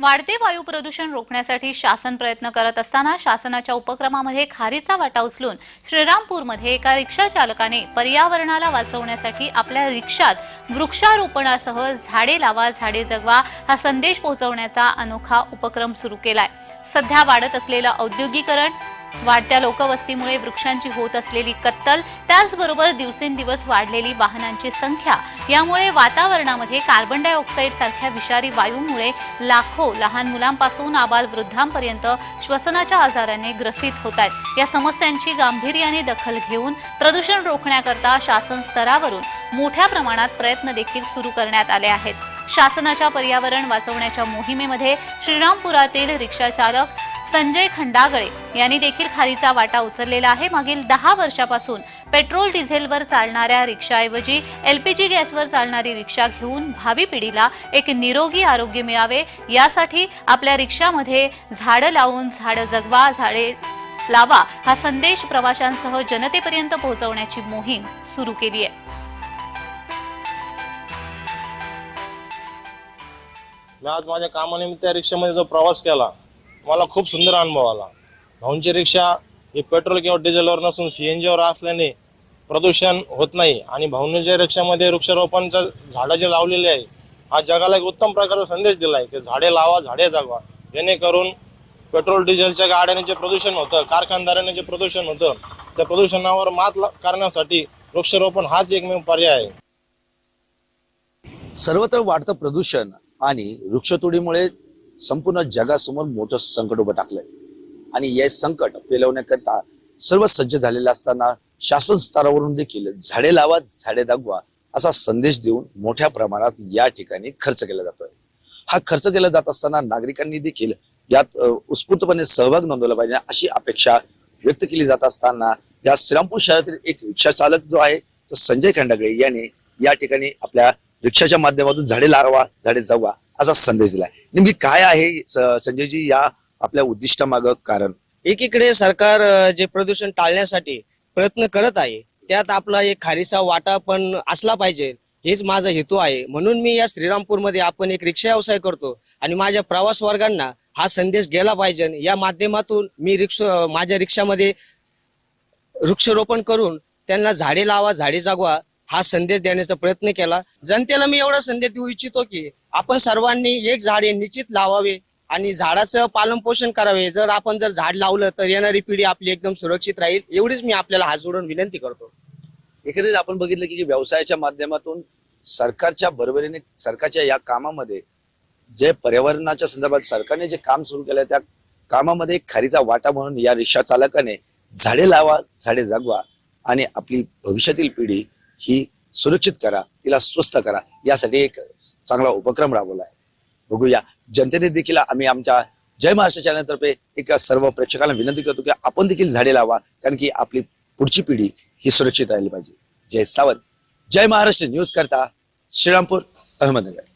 वाढते वायू प्रदूषण रोखण्यासाठी शासन प्रयत्न करत असताना शासनाच्या उपक्रमामध्ये खारीचा वाटा उचलून श्रीरामपूरमध्ये एका रिक्षा चालकाने पर्यावरणाला वाचवण्यासाठी आपल्या रिक्षात वृक्षारोपणासह झाडे लावा झाडे जगवा हा संदेश पोहोचवण्याचा अनोखा उपक्रम सुरू केलाय. सध्या वाढत असलेलं औद्योगिकरण वाढत्या लोकवस्तीमुळे वृक्षांची होत असलेली कत्तल त्याचबरोबर दिवसेंदिवस वाढलेली वाहनांची संख्या. यामुळे वातावरणामध्ये कार्बन डायऑक्साईड सारख्या विषारी वायूमुळे लाखो लहान मुलांपासून आबाल वृद्धांपर्यंत श्वसनाच्या आजाराने ग्रसित होत आहेत या समस्यांची गांभीर्याने दखल घेऊन प्रदूषण रोखण्याकरता शासन स्तरावरून मोठ्या प्रमाणात प्रयत्न देखील सुरू करण्यात आले आहेत. शासनाच्या पर्यावरण वाचवण्याच्या मोहिमेमध्ये श्रीरामपुरातील रिक्षा चालक संजय खंडागळे यांनी देखील खारीचा वाटा उचललेला आहे. मागील दहा वर्षापासून पेट्रोल डिझेलवर चालणाऱ्या रिक्षाऐवजी एलपीजी गॅसवर चालणारी रिक्षा घेऊन भावी पिढीला एक निरोगी आरोग्य मिळावे. यासाठी आपल्या रिक्षामध्ये झाडं लावून झाडं जगवा झाडे लावा हा संदेश प्रवाशांसह जनतेपर्यंत पोहोचवण्याची मोहीम सुरू केली आहे. मी आज माझ्या कामानिमित्त त्या रिक्षामध्ये जो प्रवास केला मला खूप सुंदर अनुभव आला. भाऊंची रिक्षा ही पेट्रोल किंवा डिझेलवर नसून सी एन जीवर असल्याने प्रदूषण होत नाही आणि भाऊंच्या रिक्षामध्ये वृक्षारोपणचं झाडं जे लावलेले आहे हा जगाला एक उत्तम प्रकारचा संदेश दिला आहे की झाडे लावा झाडे जगवा. जेणेकरून पेट्रोल डिझेलच्या गाड्याने जे प्रदूषण होतं कारखानदाराने जे प्रदूषण होतं त्या प्रदूषणावर मात करण्यासाठी वृक्षारोपण हाच एकमेव पर्याय आहे. सर्वत्र वाढतं प्रदूषण आणि वृक्षतोडीमुळे संपूर्ण जगासमोर मोठं संकट उभं टाकलंय. आणि हे संकट पेलवण्याकरता सर्व सज्ज झालेले असताना शासन स्तरावरून देखील झाडे लावा झाडे दागवा असा संदेश देऊन मोठ्या प्रमाणात या ठिकाणी खर्च केला जातोय. हा खर्च केला जात असताना नागरिकांनी देखील यात उत्स्फूर्तपणे सहभाग नोंदवला पाहिजे अशी अपेक्षा व्यक्त केली जात असताना या श्रीरामपूर शहरातील एक रिक्षा चालक जो आहे तो संजय खंडागळे याने या ठिकाणी आपल्या रिक्षाच्या माध्यमातून झाडे लावा झाडे जगवा असा संदेश दिलाय. नेमकी काय आहे संजयजी या आपल्या उद्दिष्टामागं कारण? एकीकडे सरकार जे प्रदूषण टाळण्यासाठी प्रयत्न करत आहे त्यात आपला एक खारीसा वाटा पण असला पाहिजे हेच माझा हेतू आहे. म्हणून मी या श्रीरामपूरमध्ये आपण एक रिक्षा व्यवसाय करतो आणि माझ्या प्रवास वर्गांना हा संदेश गेला पाहिजे. या माध्यमातून मी रिक्षा माझ्या रिक्षामध्ये वृक्षारोपण करून त्यांना झाडे लावा झाडे जागवा हा संदेश देण्याचा प्रयत्न केला. जनतेला मी एवढा संदेश देऊ इच्छितो की आपण सर्वांनी एक झाडे निश्चित लावावे आणि झाडाचं पालन पोषण करावे. जर आपण जर झाड लावलं तर येणारी पिढी आपली एकदम सुरक्षित राहील एवढीच मी आपल्याला हात जोडून विनंती करतो. एकंदरीत आपण बघितलं की व्यवसायाच्या माध्यमातून सरकारच्या बरोबरीने सरकारच्या या कामामध्ये जे पर्यावरणाच्या संदर्भात सरकारने जे काम सुरू केलं त्या कामामध्ये एक खारीचा वाटा म्हणून या रिक्षा चालकाने झाडे लावा झाडे जगवा आणि आपली भविष्यातील पिढी ही सुरक्षित करा तिला स्वस्थ करा. यासाठी एक चांगला उपक्रम राबवला आहे. बघूया. जनतेने देखील आम्ही आमच्या जय महाराष्ट्र चॅनलतर्फे एक सर्व प्रेक्षकांना विनंती करतो की आपण देखील झाडे लावा कारण की आपली पुढची पिढी ही सुरक्षित राहिली पाहिजे. जय सावंत. जय महाराष्ट्र. न्यूज करता श्रीरामपूर अहमदनगर.